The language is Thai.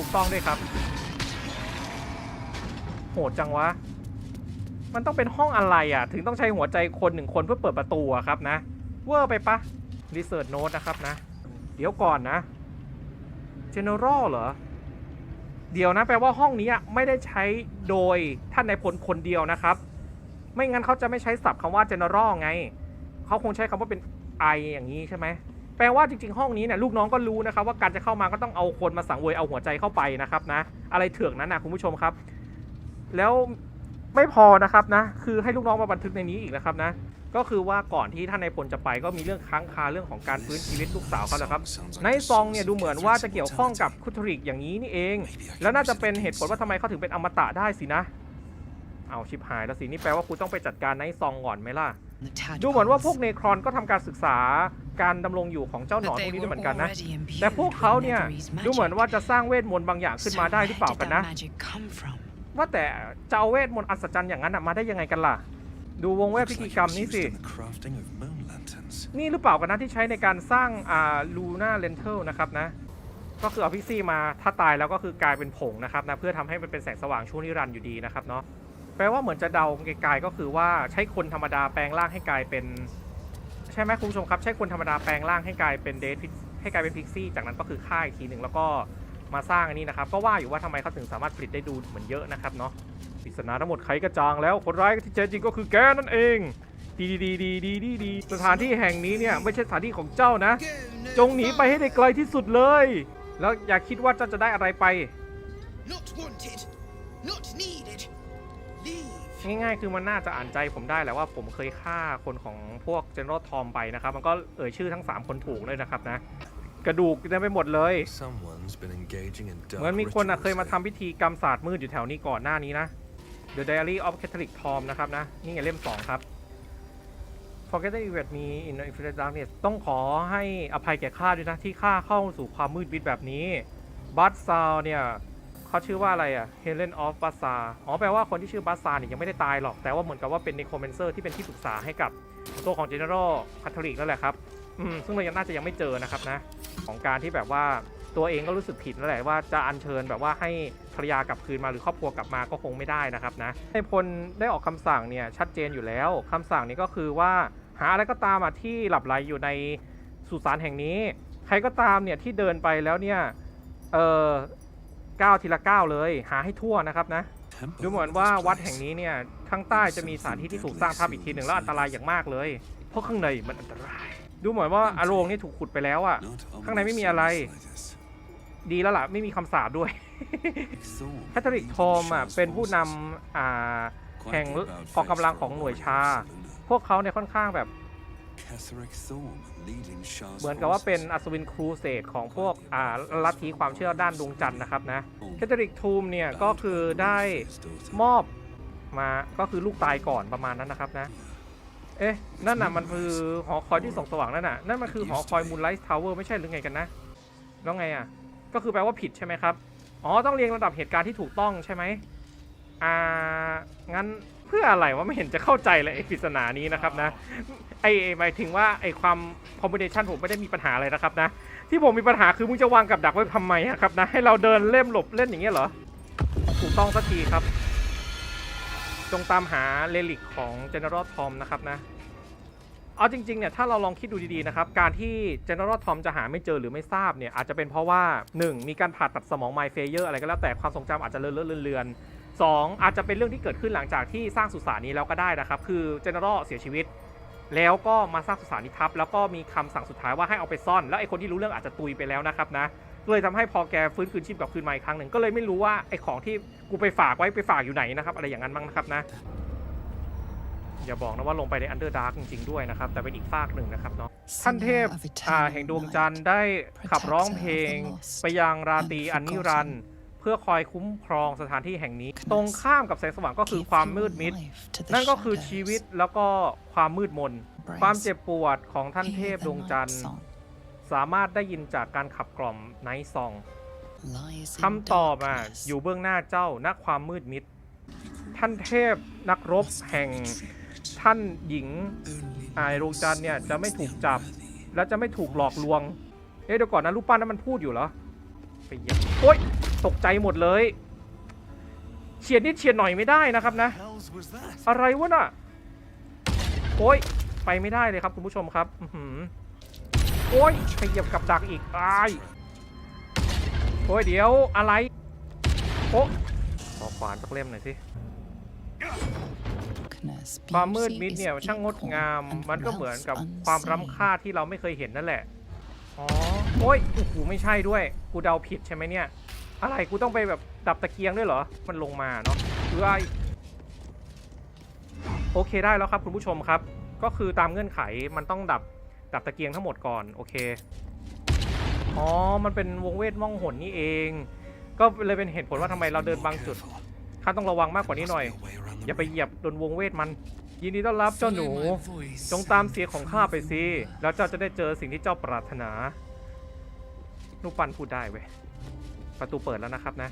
ถูกต้องด้วยครับ โหดจังวะ มันต้องเป็นห้องอะไรอะ ถึงต้องใช้หัวใจคนหนึ่งคนเพื่อเปิดประตูอะครับนะ เวอร์ไปปะ Research Note นะครับนะ เดี๋ยวก่อนนะ General เหรอ เดี๋ยวนะแปลว่าห้องนี้อะไม่ได้ใช้โดยท่านนายพลคนเดียวนะครับ ไม่งั้นเขาจะไม่ใช้ศัพท์คำว่า general ไง เขาคงใช้คำว่าเป็น I อย่างนี้ใช่ไหม แปลว่าจริงๆห้องนี้เนี่ยลูกน้องก็รู้นะครับว่าการจะเข้ามาก็ต้องเอาคนมาสังเวยเอาหัวใจเข้าไปนะครับนะ อะไรเถื่องนั้นนะคุณผู้ชมครับ แล้วไม่พอนะครับนะ คือให้ลูกน้องมาบันทึกในนี้อีกนะครับนะ ก็คือว่าก่อนที่ท่านนายพลจะไปก็มีเรื่องค้างคาเรื่องของการฟื้นชีวิตลูกสาวเขาแหละครับในซองเนี่ยดูเหมือนว่าจะเกี่ยวข้องกับคุทริกอย่างนี้นี่เอง แล้วน่าจะเป็นเหตุผลว่าทำไมเขาถึงเป็นอมตะได้สินะเอาชิบหายแล้วสินี่แปลว่าคุณต้องไปจัดการในซองก่อนไหมล่ะ ดูเหมือนว่าพวกเนครอนก็ทำการศึกษา การดำรงอยู่ของเจ้าหนอนพวกนี้ด้วยเหมือนกันนะ แต่พวกเขาเนี่ยดูเหมือนว่าจะสร้างเวทมนต์บางอย่างขึ้นมาได้หรือเปล่ากันนะ ว่าแต่จะเอาเวทมนต์อัศจรรย์อย่างนั้นน่ะมาได้ยังไงกันล่ะ ดูวงเวทพิธีกรรมนี้สิ นี่หรือเปล่ากันนะที่ใช้ในการสร้างอ่าลูน่าเลนเทลนะครับนะ ก็คือเอาพิกซี่มาถ้าตายแล้วก็คือกลายเป็นผงนะครับนะเพื่อทำให้มันเป็นแสงสว่างช่วงนิรันดร์อยู่ดีนะครับเนาะแปลว่าเหมือนจะเดาไกลๆก็คือว่าใช้คนธรรมดาแปลงร่างให้กลายเป็น ใช่ไหมคุณผู้ชมครับ ใช้คนธรรมดาแปลงร่างให้กลายเป็นเดทให้กลายเป็นพิกซี่ จากนั้นก็คือฆ่าอีกทีหนึ่งแล้วก็มาสร้างอันนี้นะครับ ก็ว่าอยู่ว่าทำไมเขาถึงสามารถผลิตได้ดูเหมือนเยอะนะครับเนาะปริศนาทั้งหมดไขกระจางแล้วคนร้ายที่แท้จริงก็คือแกนั่นเอง ดีดีดีดีดีดีสถานที่แห่งนี้เนี่ยไม่ใช่สถานที่ของเจ้านะ จงหนีไปให้ได้ไกลที่สุดเลย แล้วอย่าคิดว่าเจ้าจะได้อะไรไป ง่ายๆคือมันน่าจะอ่านใจผมได้แหละว่าผมเคยฆ่าคนของพวก General Tom ไปนะครับ มันก็เอ่ยชื่อทั้ง 3 คนถูกเลยนะครับนะ กระดูกเต็มไปหมดเลยเหมือนมีคนอะเคยมาทำพิธีกรรมศาสตร์มืดอยู่แถวนี้ก่อนหน้านี้นะ The Diary of Catholic Tom นะครับนะ นี่ไงเล่ม 2 ครับ Forgetting Event Me in the Infinite Darkness ต้องขอให้อภัยแก่ข้าด้วยนะ ที่ข้าเข้าสู่ความมืดมิดแบบนี้บัตซาวเนี่ย เขาชื่อว่าอะไรอะ Helen of b a s a r อ๋อแปลว่าคนที่ชื่อบัสซาเนี่ยยังไม่ได้ตายหรอก แต่ว่าเหมือนกับว่าเป็น Necromancer ที่เป็นที่ปรึกษาให้กับตัวของ General Catholic นั่นแหละครับอืมซึ่งเรายังน่าจะยังไม่เจอนะครับนะ ของการที่แบบว่าตัวเองก็รู้สึกผิดนั่นแหละว่าจะอัญเชิญแบบว่าให้ภรรยากลับคืนมาหรือครอบครัวกลับมาก็คงไม่ได้นะครับนะในพลได้ออกคำสั่งเนี่ยชัดเจนอยู่แล้วคำสั่งนี้ก็คือว่าหาอะไรก็ตามที่หลับไหลอยู่ในสุสานแห่งนี้ ใครก็ตามเนี่ยที่เดินไปแล้วเนี่ยเออ ก้าวทีละก้าวเลย หาให้ทั่วนะครับนะ ดูเหมือนว่าวัดแห่งนี้เนี่ยข้างใต้จะมีสถานที่ที่ถูกสร้างทับอีกทีหนึ่งแล้วอันตรายอย่างมากเลย เพราะข้างในมันอันตราย ดูเหมือนว่าอาโรงนี่ถูกขุดไปแล้วอะข้างในไม่มีอะไร ดีแล้วล่ะไม่มีคำสาปด้วยแคทอลิกทอมอะเป็นผู้นำอ่าแห่งกองกำลังของหน่วยชา พวกเขาเนี่ยค่อนข้างแบบ เหมือนกับว่าเป็นอัศวินครูเสดของพวกอ่าลัทธิความเชื่อด้านดวงจันทร์นะครับนะแคทอลิกทูมเนี่ยก็คือได้มอบมาก็คือลูกตายก่อนประมาณนั้นนะครับนะ เอ๊ะ นั่นน่ะมันคือหอคอยที่ส่องสว่างนั่นน่ะ นั่นมันคือหอคอยมูนไลท์ทาวเวอร์ไม่ใช่หรือไงกันนะ แล้วไงอะ ก็คือแปลว่าผิดใช่ไหมครับ อ๋อ ต้องเรียงลำดับเหตุการณ์ที่ถูกต้องใช่ไหม อ่า งั้นเพื่ออะไรว่าไม่เห็นจะเข้าใจเลยไอ้ปริศนานี้นะครับนะ ไอ้ไอหมายถึงว่าไอ้ความคอมบิเนชันผมไม่ได้มีปัญหาอะไรนะครับนะ ที่ผมมีปัญหาคือมึงจะวางกับดักไว้ทำไมอะครับนะ ให้เราเดินเล่มหลบเล่นอย่างเงี้ยเหรอ ถูกต้องสักทีครับ จงตามหาเลลิกของ General Tom นะครับนะ เอาจริงๆเนี่ยถ้าเราลองคิดดูดีๆนะครับ การที่ General Tom จะหาไม่เจอหรือไม่ทราบเนี่ยอาจจะเป็นเพราะว่า 1. มีการผ่าตัดสมองไมเฟเยอร์อะไรก็แล้วแต่ความทรงจำอาจจะเลอะเลือน 2. อาจจะเป็นเรื่องที่เกิดขึ้นหลังจากที่สร้างสุสานนี้แล้วก็ได้นะครับ คือ General เสียชีวิต แล้วก็มาสร้างสุสานนี้ทับ แล้วก็มีคำสั่งสุดท้ายว่าให้เอาไปซ่อน แล้วไอ้คนที่รู้เรื่องอาจจะตุยไปแล้วนะครับนะเลยทำให้พอแกฟื้นคืนชีพกลับคืนมาอีกครั้งหนึ่งก็เลยไม่รู้ว่าไอ้ของที่กูไปฝากไว้ไปฝากอยู่ไหนนะครับอะไรอย่างนั้นบ้างนะครับนะอย่าบอกนะว่าลงไปในอันเดอร์ดาร์กจริงๆด้วยนะครับ แต่เป็นอีกฝากหนึ่งนะครับเนาะท่านเทพอ่าแห่งดวงจันทร์ได้ขับร้องเพลง ไปยังราตรีอันนิรันดร์ เพื่อคอยคุ้มครองสถานที่แห่งนี้ ตรงข้ามกับแสงสว่างก็คือความมืดมิด นั่นก็คือชีวิตแล้วก็ความมืดมน ความเจ็บปวดของท่านเทพดวงจันทร์ สามารถได้ยินจากการขับกล่อมไนท์ซองคำตอบอะอยู่เบื้องหน้าเจ้าณความมืดมิด ท่านเทพนักรบแห่งท่านหญิงไอายดวงจันทร์เนี่ยจะไม่ถูกจับ และจะไม่ถูกหลอกลวง เอ๊ะเดี๋ยวก่อนนะรูปปั้นนั้นมันพูดอยู่เหรอไปเหยียบโอ๊ย ตกใจหมดเลยเฉียดนิดเฉียดหน่อยไม่ได้นะครับนะ อะไรวะน่ะโอ้ยไปไม่ได้เลยครับคุณผู้ชมครับโอ้ยไปเหยียบกับดักอีกตายโอ้ยเดี๋ยวอะไรโอ้ขอขวานสักเล่มหน่อยสิความมืดมิดเนี่ยช่างงดงาม มันก็เหมือนกับความร้ำค่าที่เราไม่เคยเห็นนั่นแหละ อ๋อ โอ้ยโอ้โหไม่ใช่ด้วย กูเดาผิดใช่ไหมเนี่ย อะไรกูต้องไปแบบดับตะเกียงด้วยเหรอ มันลงมาเนาะเอ้ยโอเคได้แล้วครับคุณผู้ชมครับ ก็คือตามเงื่อนไขมันต้องดับดับตะเกียงทั้งหมดก่อนโอเค อ๋อ มันเป็นวงเวทม่องหนนี่เอง ก็เลยเป็นเหตุผลว่าทำไมเราเดินบางจุดข้าต้องระวังมากกว่านี้หน่อย อย่าไปเหยียบโดนวงเวทมัน ยินดีต้อนรับเจ้าหนู จงตามเสียงของข้าไปสิ แล้วเจ้าจะได้เจอสิ่งที่เจ้าปรารถนาลูกปันพูดได้เว้ย ประตูเปิดแล้วนะครับนะ